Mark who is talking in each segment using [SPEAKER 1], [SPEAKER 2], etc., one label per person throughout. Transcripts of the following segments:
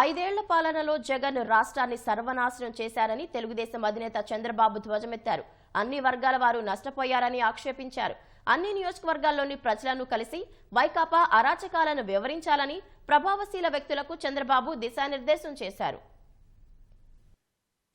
[SPEAKER 1] ఐదేళ్ళ పాలనలో జగన్ రాష్ట్రాన్ని సర్వనాశనం చేశారని తెలుగుదేశం అధినేత చంద్రబాబు ధ్వజమెత్తారు. అన్ని వర్గాల వారు నష్టపోయారని ఆక్షేపించారు. అన్ని నియోజకవర్గాల్లోని ప్రజలను కలిసి వైకాపా అరాచకాలను వివరించాలని ప్రభావశీల వ్యక్తులకు చంద్రబాబు దిశానిర్దేశం చేశారు.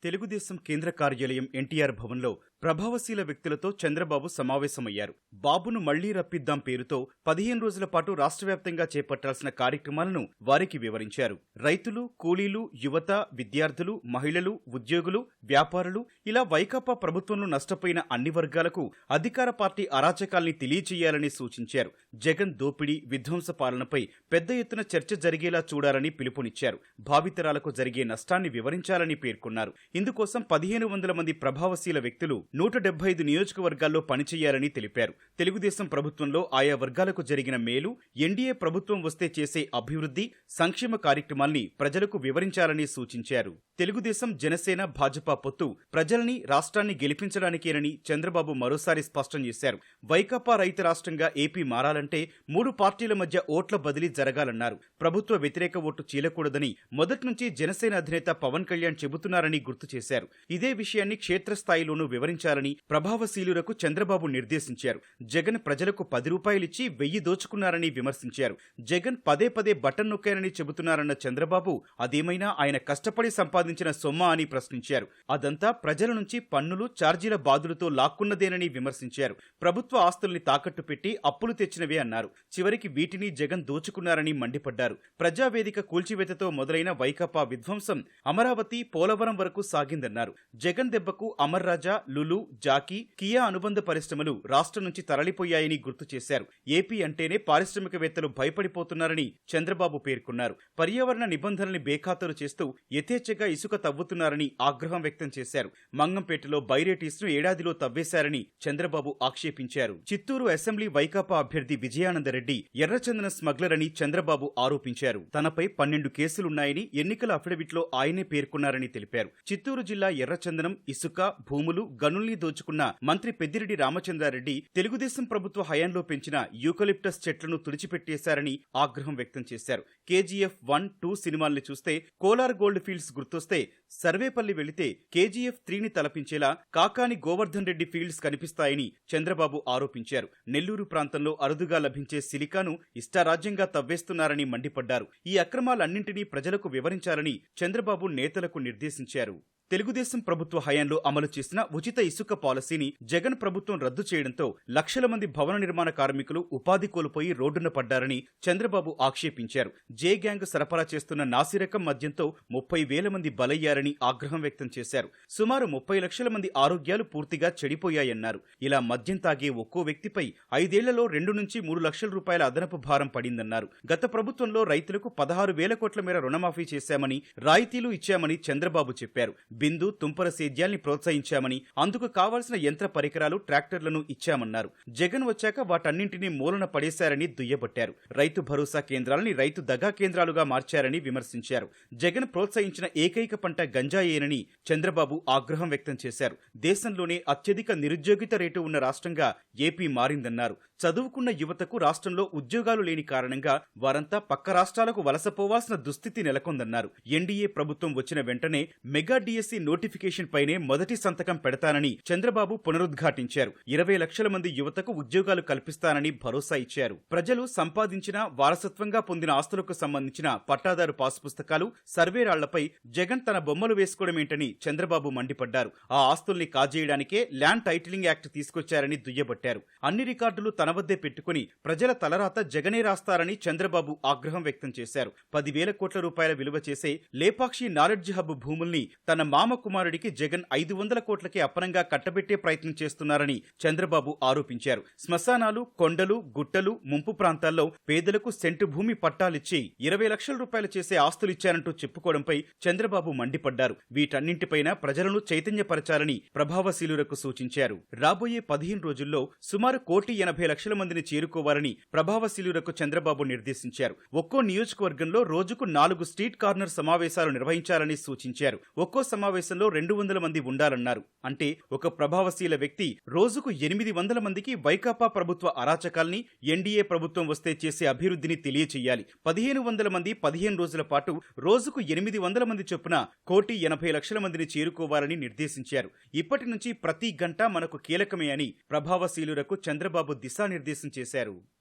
[SPEAKER 2] తెలుగుదేశం కేంద్ర కార్యాలయం ఎన్టీఆర్ భవన్లో ప్రభావశీల వ్యక్తులతో చంద్రబాబు సమావేశమయ్యారు. బాబును మళ్ళీ రప్పిద్దాం పేరుతో పదిహేను రోజుల పాటు రాష్ట్ర వ్యాప్తంగా చేపట్టాల్సిన కార్యక్రమాలను వారికి వివరించారు. రైతులు కూలీలు యువత విద్యార్థులు మహిళలు ఉద్యోగులు వ్యాపారులు ఇలా వైకాపా ప్రభుత్వంలో నష్టపోయిన అన్ని వర్గాలకు అధికార పార్టీ అరాచకాల్ని తెలియచేయాలని సూచించారు. జగన్ దోపిడీ విధ్వంస పాలనపై పెద్ద ఎత్తున చర్చ జరిగేలా చూడాలని పిలుపునిచ్చారు. భావితరాలకు జరిగే నష్టాన్ని వివరించాలని పేర్కొన్నారు. ఇందుకోసం పదిహేను వందల మంది ప్రభావశీల వ్యక్తులు నూట డెబ్బై ఐదు నియోజకవర్గాల్లో పనిచేయాలని తెలిపారు. తెలుగుదేశం ప్రభుత్వంలో ఆయా వర్గాలకు జరిగిన మేలు ఎన్డీఏ ప్రభుత్వం వస్తే చేసే అభివృద్ధి సంక్షేమ కార్యక్రమాల్ని ప్రజలకు వివరించాలని సూచించారు. తెలుగుదేశం జనసేన భాజపా పొత్తు ప్రజల్ని రాష్ట్రాన్ని గెలిపించడానికేనని చంద్రబాబు మరోసారి స్పష్టం చేశారు. వైకాపా రైతు రాష్ట్రంగా ఏపీ మారాలంటే మూడు పార్టీల మధ్య ఓట్ల బదిలీ జరగాలన్నారు. ప్రభుత్వ వ్యతిరేక ఓటు చీలకూడదని మొదటి నుంచి జనసేన అధినేత పవన్ కళ్యాణ్ చెబుతున్నారని గుర్తు గుర్తు చేశారు. ఇదే విషయాన్ని క్షేత్రస్థాయిలోనూ వివరించాలని ప్రభావశీలులకు చంద్రబాబు నిర్దేశించారు. జగన్ ప్రజలకు పది రూపాయలిచ్చి వెయ్యి దోచుకున్నారని విమర్శించారు. జగన్ పదే పదే బటన్ నొక్కారని చెబుతున్నారన్న చంద్రబాబు అదేమైనా ఆయన కష్టపడి సంపాదించిన సొమ్మ అని ప్రశ్నించారు. అదంతా ప్రజల నుంచి పన్నులు ఛార్జీల బాధులతో లాక్కున్నదేనని విమర్శించారు. ప్రభుత్వ ఆస్తుల్ని తాకట్టు పెట్టి అప్పులు తెచ్చినవే అన్నారు. చివరికి వీటిని జగన్ దోచుకున్నారని మండిపడ్డారు. ప్రజావేదిక కూల్చివేతతో మొదలైన వైకాపా విధ్వంసం అమరావతి పోలవరం వరకు సాగిందన్నారు జగన్ దెబ్బకు Amar Raja Lulu Jockey Kia అనుబంధ పరిశ్రమలు రాష్ట్రం నుంచి తరలిపోయాయని గుర్తు చేశారు. ఏపీ అంటేనే పారిశ్రామికవేత్తలు భయపడిపోతున్నారని చంద్రబాబు పేర్కొన్నారు. పర్యావరణ నిబంధనల్ని బేఖాతరు చేస్తూ యథేచ్ఛగా ఇసుక తవ్వుతున్నారని ఆగ్రహం వ్యక్తం చేశారు. మంగంపేటలో బైరేటీస్ను ఏడాదిలో తవ్వేశారని చంద్రబాబు ఆక్షేపించారు. చిత్తూరు అసెంబ్లీ వైకాపా అభ్యర్థి విజయానందరెడ్డి ఎర్రచందన స్మగ్లర్ అని చంద్రబాబు ఆరోపించారు. తనపై పన్నెండు కేసులున్నాయని ఎన్నికల అఫిడవిట్లో ఆయనే పేర్కొన్నారని తెలిపారు. చిత్తూరు జిల్లా ఎర్రచందనం ఇసుక భూములు గనుల్ని దోచుకున్న మంత్రి పెద్దిరెడ్డి రామచంద్రారెడ్డి తెలుగుదేశం ప్రభుత్వ హయాంలో పెంచిన యూకలిప్టస్ చెట్లను తుడిచిపెట్టేశారని ఆగ్రహం వ్యక్తం చేశారు. కేజీఎఫ్ వన్ టూ సినిమాల్ని చూస్తే కోలార్ గోల్డ్ ఫీల్డ్స్ గుర్తొస్తే సర్వేపల్లి వెళితే కేజీఎఫ్ త్రీని తలపించేలా కాకాని గోవర్ధన్ రెడ్డి ఫీల్డ్స్ కనిపిస్తాయని చంద్రబాబు ఆరోపించారు. నెల్లూరు ప్రాంతంలో అరుదుగా లభించే సిలికాను ఇష్టారాజ్యంగా తవ్వేస్తున్నారని మండిపడ్డారు. ఈ అక్రమాలన్నింటినీ ప్రజలకు వివరించాలని చంద్రబాబు నేతలకు నిర్దేశించారు. తెలుగుదేశం ప్రభుత్వ హయాంలో అమలు చేసిన ఉచిత ఇసుక పాలసీని జగన్ ప్రభుత్వం రద్దు చేయడంతో లక్షల మంది భవన నిర్మాణ కార్మికులు ఉపాధి కోల్పోయి రోడ్డున పడ్డారని చంద్రబాబు ఆక్షేపించారు. జే గ్యాంగ్ సరఫరా చేస్తున్న నాసిరకం మద్యంతో ముప్పై వేల మంది బలయ్యారని ఆగ్రహం వ్యక్తం చేశారు. సుమారు ముప్పై లక్షల మంది ఆరోగ్యాలు పూర్తిగా చెడిపోయాయన్నారు. ఇలా మద్యం తాగే ఒక్కో వ్యక్తిపై ఐదేళ్ళలో రెండు నుంచి మూడు లక్షల రూపాయల అదనపు భారం పడిందన్నారు. గత ప్రభుత్వంలో రైతులకు పదహారు వేల కోట్ల మేర రుణమాఫీ చేశామని రాయితీలు ఇచ్చామని చంద్రబాబు చెప్పారు. బిందు తుంపర సేద్యాల్ని ప్రోత్సహించామని అందుకు కావాల్సిన యంత్ర పరికరాలు ట్రాక్టర్లను ఇచ్చామన్నారు. జగన్ వచ్చాక వాటన్నింటినీ మూలన పడేశారని దుయ్యబట్టారు. రైతు భరోసా కేంద్రాలని రైతు దగా కేంద్రాలుగా మార్చారని విమర్శించారు. జగన్ ప్రోత్సహించిన ఏకైక పంట గంజాయేనని చంద్రబాబు ఆగ్రహం వ్యక్తం చేశారు. దేశంలోనే అత్యధిక నిరుద్యోగిత రేటు ఉన్న రాష్ట్రంగా ఏపీ మారిందన్నారు. చదువుకున్న యువతకు రాష్ట్రంలో ఉద్యోగాలు లేని కారణంగా వారంతా పక్క రాష్ట్రాలకు వలసపోవాల్సిన దుస్థితి నెలకొందన్నారు. ఎన్డీఏ ప్రభుత్వం వచ్చిన వెంటనే మెగా డిఎస్సీ నోటిఫికేషన్ పైనే మొదటి సంతకం పెడతానని చంద్రబాబు పునరుద్ఘాటించారు. ఇరవై లక్షల మంది యువతకు ఉద్యోగాలు కల్పిస్తానని భరోసా ఇచ్చారు. ప్రజలు సంపాదించిన వారసత్వంగా పొందిన ఆస్తులకు సంబంధించిన పట్టాదారు పాసు పుస్తకాలు సర్వేరాళ్ళపై జగన్ తన బొమ్మలు వేసుకోవడమేంటని చంద్రబాబు మండిపడ్డారు. ఆ ఆస్తుల్ని కాజేయడానికే ల్యాండ్ టైటిలింగ్ యాక్ట్ తీసుకొచ్చారని దుయ్యబట్టారు. అన్ని రికార్డులు తన వద్దే పెట్టుకుని ప్రజల తలరాత జగనే రాస్తారని చంద్రబాబు ఆగ్రహం వ్యక్తం చేశారు. పదివేల కోట్ల రూపాయల విలువ చేసే లేపాక్షి నాలెడ్జ్ హబ్ భూముల్ని తన మామ కుమారుడికి జగన్ ఐదు వందల కోట్లకి అప్పనంగా కట్టబెట్టే ప్రయత్నం చేస్తున్నారని చంద్రబాబు ఆరోపించారు. శ్మశానాలు కొండలు గుట్టలు ముంపు ప్రాంతాల్లో పేదలకు సెంటు భూమి పట్టాలిచ్చి ఇరవై లక్షల రూపాయలు చేసే ఆస్తులిచ్చారంటూ చెప్పుకోవడంపై చంద్రబాబు మండిపడ్డారు. వీటన్నింటిపైన ప్రజలను చైతన్యపరచాలని ప్రభావశీలులకు సూచించారు. రాబోయే పదిహేను రోజుల్లో సుమారు కోటి ఎనభై లక్షల మందిని చేరుకోవాలని ప్రభావశీలులకు చంద్రబాబు నిర్దేశించారు. ఒక్కో నియోజకవర్గంలో రోజుకు నాలుగు స్ట్రీట్ కార్నర్ సమావేశాలు నిర్వహించాలని సూచించారు. ఒక్కో సమావేశంలో రెండు వందల మంది ఉండాలన్నారు. అంటే ఒక ప్రభావశీల వ్యక్తి రోజుకు ఎనిమిది వందల మందికి వైకాపా ప్రభుత్వ అరాచకాల్ని ఎన్డీఏ ప్రభుత్వం వస్తే చేసే అభివృద్ధిని తెలియచేయాలి. పదిహేను వందల మంది పదిహేను రోజుల పాటు రోజుకు ఎనిమిది వందల మంది చొప్పున కోటి ఎనభై లక్షల మందిని చేరుకోవాలని నిర్దేశించారు. ఇప్పటి నుంచి ప్రతి గంట మనకు కీలకమే అని ప్రభావశీలులకు చంద్రబాబు దిశ దిశానిర్దేశం చేశారు.